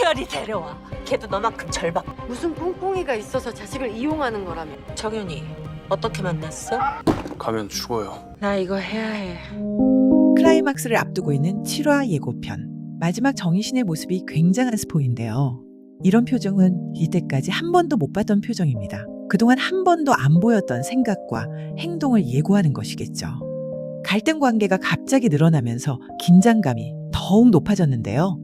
수열이 데려와. 걔도 너만큼 절박. 무슨 꿍꿍이가 있어서 자식을 이용하는 거라며. 정윤이 어떻게 만났어? 가면 죽어요. 나 이거 해야 해. 클라이막스를 앞두고 있는 7화 예고편. 마지막 정희신의 모습이 굉장한 스포인데요. 이런 표정은 이때까지 한 번도 못 봤던 표정입니다. 그동안 한 번도 안 보였던 생각과 행동을 예고하는 것이겠죠. 갈등 관계가 갑자기 늘어나면서 긴장감이 더욱 높아졌는데요.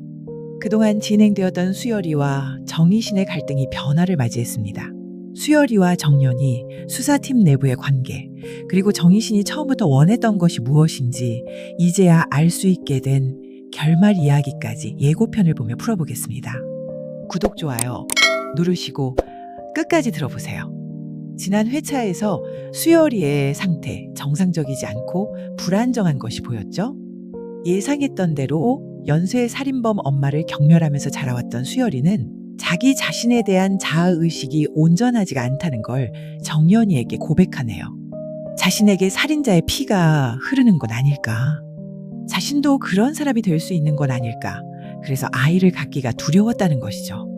그동안 진행되었던 수열이와 정희신의 갈등이 변화를 맞이했습니다. 수열이와 정연이 수사팀 내부의 관계, 그리고 정희신이 처음부터 원했던 것이 무엇인지 이제야 알 수 있게 된 결말 이야기까지 예고편을 보며 풀어보겠습니다. 구독, 좋아요 누르시고 끝까지 들어보세요. 지난 회차에서 수열이의 상태 정상적이지 않고 불안정한 것이 보였죠? 예상했던 대로 연쇄 살인범 엄마를 경멸하면서 자라왔던 수열이는 자기 자신에 대한 자아의식이 온전하지가 않다는 걸 정연이에게 고백하네요. 자신에게 살인자의 피가 흐르는 건 아닐까? 자신도 그런 사람이 될 수 있는 건 아닐까? 그래서 아이를 갖기가 두려웠다는 것이죠.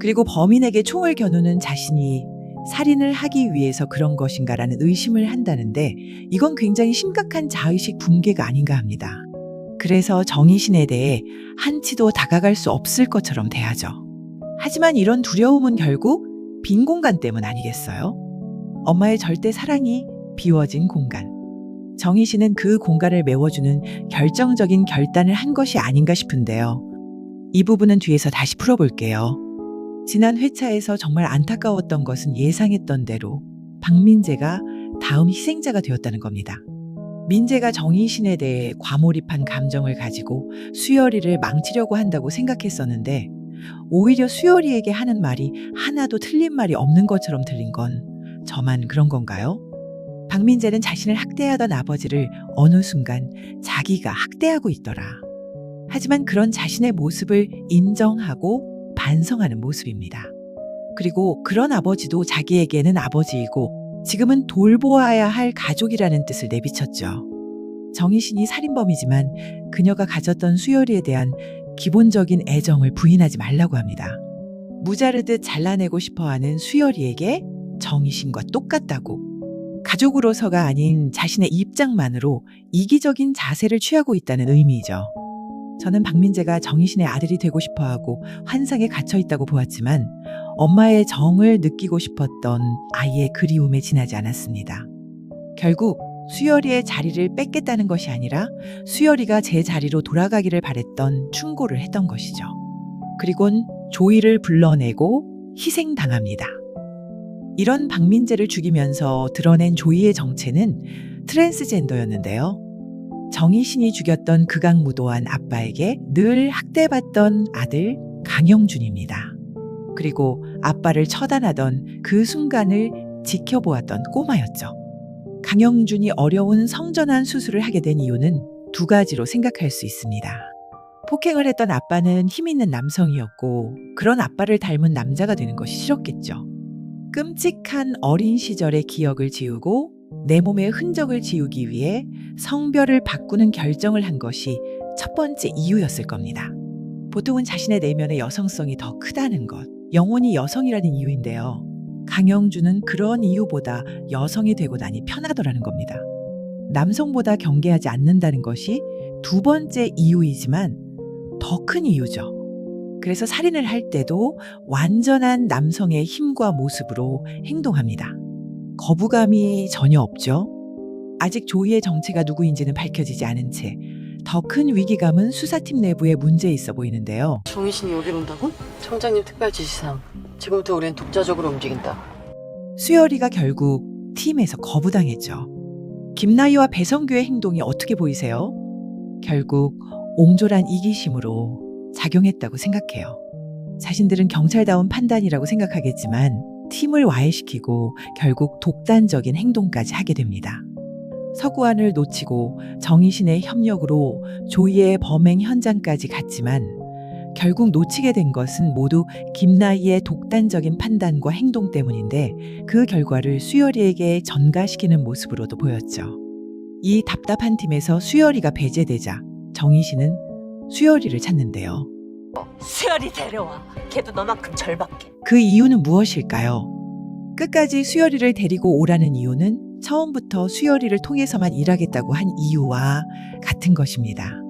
그리고 범인에게 총을 겨누는 자신이 살인을 하기 위해서 그런 것인가라는 의심을 한다는데 이건 굉장히 심각한 자의식 붕괴가 아닌가 합니다. 그래서 정의신에 대해 한치도 다가갈 수 없을 것처럼 대하죠. 하지만 이런 두려움은 결국 빈 공간 때문 아니겠어요? 엄마의 절대 사랑이 비워진 공간. 정희 씨는 그 공간을 메워주는 결정적인 결단을 한 것이 아닌가 싶은데요. 이 부분은 뒤에서 다시 풀어볼게요. 지난 회차에서 정말 안타까웠던 것은 예상했던 대로 박민재가 다음 희생자가 되었다는 겁니다. 민재가 정희신에 대해 과몰입한 감정을 가지고 수열이를 망치려고 한다고 생각했었는데 오히려 수열이에게 하는 말이 하나도 틀린 말이 없는 것처럼 들린 건 저만 그런 건가요? 박민재는 자신을 학대하던 아버지를 어느 순간 자기가 학대하고 있더라. 하지만 그런 자신의 모습을 인정하고 반성하는 모습입니다. 그리고 그런 아버지도 자기에게는 아버지이고 지금은 돌보아야 할 가족이라는 뜻을 내비쳤죠. 정희신이 살인범이지만 그녀가 가졌던 수열이에 대한 기본적인 애정을 부인하지 말라고 합니다. 무자르듯 잘라내고 싶어 하는 수열이에게 정희신과 똑같다고. 가족으로서가 아닌 자신의 입장만으로 이기적인 자세를 취하고 있다는 의미이죠. 저는 박민재가 정희신의 아들이 되고 싶어 하고 환상에 갇혀 있다고 보았지만 엄마의 정을 느끼고 싶었던 아이의 그리움에 지나지 않았습니다. 결국 수열이의 자리를 뺏겠다는 것이 아니라 수열이가 제 자리로 돌아가기를 바랬던 충고를 했던 것이죠. 그리곤 조이를 불러내고 희생당합니다. 이런 박민재를 죽이면서 드러낸 조이의 정체는 트랜스젠더였는데요. 정희신이 죽였던 극악무도한 아빠에게 늘 학대받던 아들 강영준입니다. 그리고 아빠를 처단하던 그 순간을 지켜보았던 꼬마였죠. 강영준이 어려운 성전환 수술을 하게 된 이유는 두 가지로 생각할 수 있습니다. 폭행을 했던 아빠는 힘 있는 남성이었고 그런 아빠를 닮은 남자가 되는 것이 싫었겠죠. 끔찍한 어린 시절의 기억을 지우고 내 몸의 흔적을 지우기 위해 성별을 바꾸는 결정을 한 것이 첫 번째 이유였을 겁니다. 보통은 자신의 내면의 여성성이 더 크다는 것, 영혼이 여성이라는 이유인데요. 강영준은 그런 이유보다 여성이 되고 나니 편하더라는 겁니다. 남성보다 경계하지 않는다는 것이 두 번째 이유이지만 더 큰 이유죠. 그래서 살인을 할 때도 완전한 남성의 힘과 모습으로 행동합니다. 거부감이 전혀 없죠. 아직 조이의 정체가 누구인지는 밝혀지지 않은 채 더 큰 위기감은 수사팀 내부에 문제 있어 보이는데요. 정희신이 여기로 온다고? 청장님 특별 지시상. 지금부터 우린 독자적으로 움직인다. 수열이가 결국 팀에서 거부당했죠. 김나희와 배성규의 행동이 어떻게 보이세요? 결국 옹졸한 이기심으로 작용했다고 생각해요. 자신들은 경찰다운 판단이라고 생각하겠지만 팀을 와해시키고 결국 독단적인 행동까지 하게 됩니다. 서구안을 놓치고 정희신의 협력으로 조이의 범행 현장까지 갔지만 결국 놓치게 된 것은 모두 김나희의 독단적인 판단과 행동 때문인데 그 결과를 수열이에게 전가시키는 모습으로도 보였죠. 이 답답한 팀에서 수열이가 배제되자 정희신은 수열이를 찾는데요. 수열이 데려와. 걔도 너만큼 절박해. 그 이유는 무엇일까요? 끝까지 수열이를 데리고 오라는 이유는 처음부터 수열이를 통해서만 일하겠다고 한 이유와 같은 것입니다.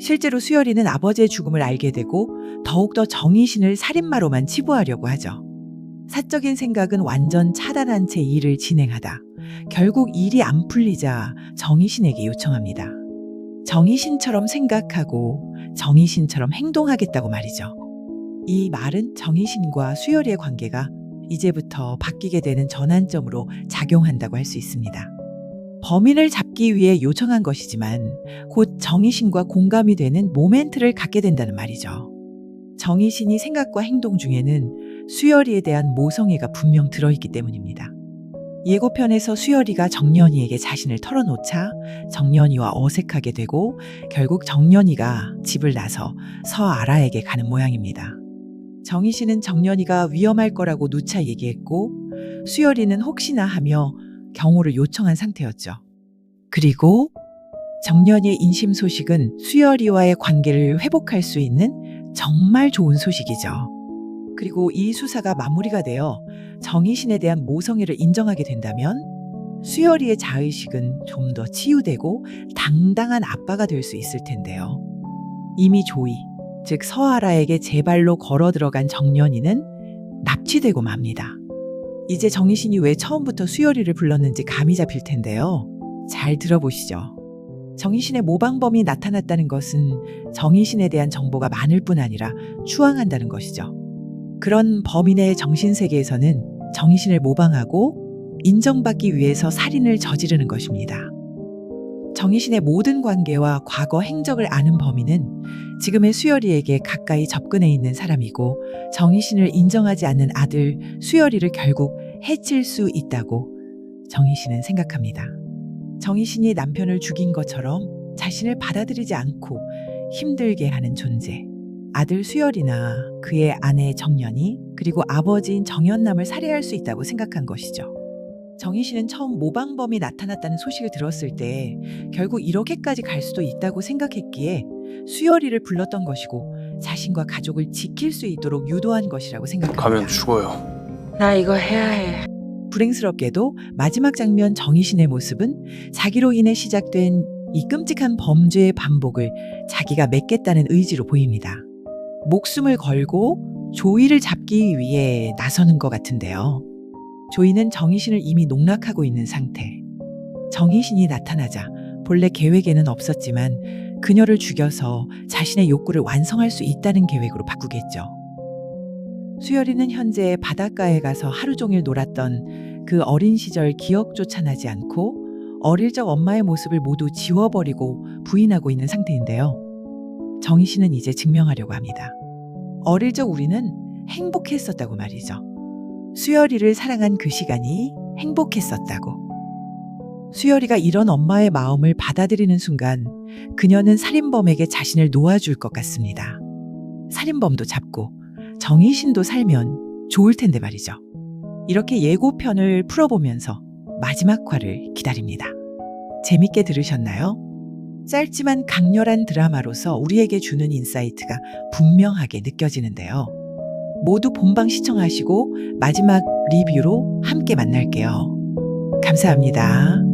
실제로 수열이는 아버지의 죽음을 알게 되고 더욱더 정의신을 살인마로만 치부하려고 하죠. 사적인 생각은 완전 차단한 채 일을 진행하다. 결국 일이 안 풀리자 정의신에게 요청합니다. 정의신처럼 생각하고 정의신처럼 행동하겠다고 말이죠. 이 말은 정의신과 수열이의 관계가 이제부터 바뀌게 되는 전환점으로 작용한다고 할 수 있습니다. 범인을 잡기 위해 요청한 것이지만 곧 정의신과 공감이 되는 모멘트를 갖게 된다는 말이죠. 정의신이 생각과 행동 중에는 수열이에 대한 모성애가 분명 들어있기 때문입니다. 예고편에서 수열이가 정연이에게 자신을 털어놓자 정연이와 어색하게 되고 결국 정연이가 집을 나서 서아라에게 가는 모양입니다. 정희 씨는 정연이가 위험할 거라고 누차 얘기했고 수열이는 혹시나 하며 경호를 요청한 상태였죠. 그리고 정연이의 인심 소식은 수열이와의 관계를 회복할 수 있는 정말 좋은 소식이죠. 그리고 이 수사가 마무리가 되어 정희신에 대한 모성애를 인정하게 된다면 수열이의 자의식은 좀 더 치유되고 당당한 아빠가 될 수 있을 텐데요. 이미 조이, 즉 서아라에게 제 발로 걸어 들어간 정연이는 납치되고 맙니다. 이제 정희신이 왜 처음부터 수열이를 불렀는지 감이 잡힐 텐데요. 잘 들어보시죠. 정희신의 모방범이 나타났다는 것은 정희신에 대한 정보가 많을 뿐 아니라 추앙한다는 것이죠. 그런 범인의 정신세계에서는 정희신을 모방하고 인정받기 위해서 살인을 저지르는 것입니다. 정희신의 모든 관계와 과거 행적을 아는 범인은 지금의 수열이에게 가까이 접근해 있는 사람이고 정희신을 인정하지 않는 아들 수열이를 결국 해칠 수 있다고 정희신은 생각합니다. 정희신이 남편을 죽인 것처럼 자신을 받아들이지 않고 힘들게 하는 존재. 아들 수열이나 그의 아내 정연이 그리고 아버지인 정연남을 살해할 수 있다고 생각한 것이죠. 정희 씨는 처음 모방범이 나타났다는 소식을 들었을 때 결국 이렇게까지 갈 수도 있다고 생각했기에 수열이를 불렀던 것이고 자신과 가족을 지킬 수 있도록 유도한 것이라고 생각합니다. 가면 죽어요. 나 이거 해야 해. 불행스럽게도 마지막 장면 정희신의 모습은 자기로 인해 시작된 이 끔찍한 범죄의 반복을 자기가 맺겠다는 의지로 보입니다. 목숨을 걸고 조이를 잡기 위해 나서는 것 같은데요. 조이는 정희신을 이미 농락하고 있는 상태. 정희신이 나타나자 본래 계획에는 없었지만 그녀를 죽여서 자신의 욕구를 완성할 수 있다는 계획으로 바꾸겠죠. 수열이는 현재 바닷가에 가서 하루 종일 놀았던 그 어린 시절 기억조차 나지 않고 어릴 적 엄마의 모습을 모두 지워버리고 부인하고 있는 상태인데요. 정희 씨는 이제 증명하려고 합니다. 어릴 적 우리는 행복했었다고 말이죠. 수열이를 사랑한 그 시간이 행복했었다고. 수열이가 이런 엄마의 마음을 받아들이는 순간 그녀는 살인범에게 자신을 놓아줄 것 같습니다. 살인범도 잡고 정의신도 살면 좋을 텐데 말이죠. 이렇게 예고편을 풀어보면서 마지막 화를 기다립니다. 재밌게 들으셨나요? 짧지만 강렬한 드라마로서 우리에게 주는 인사이트가 분명하게 느껴지는데요. 모두 본방 시청하시고 마지막 리뷰로 함께 만날게요. 감사합니다.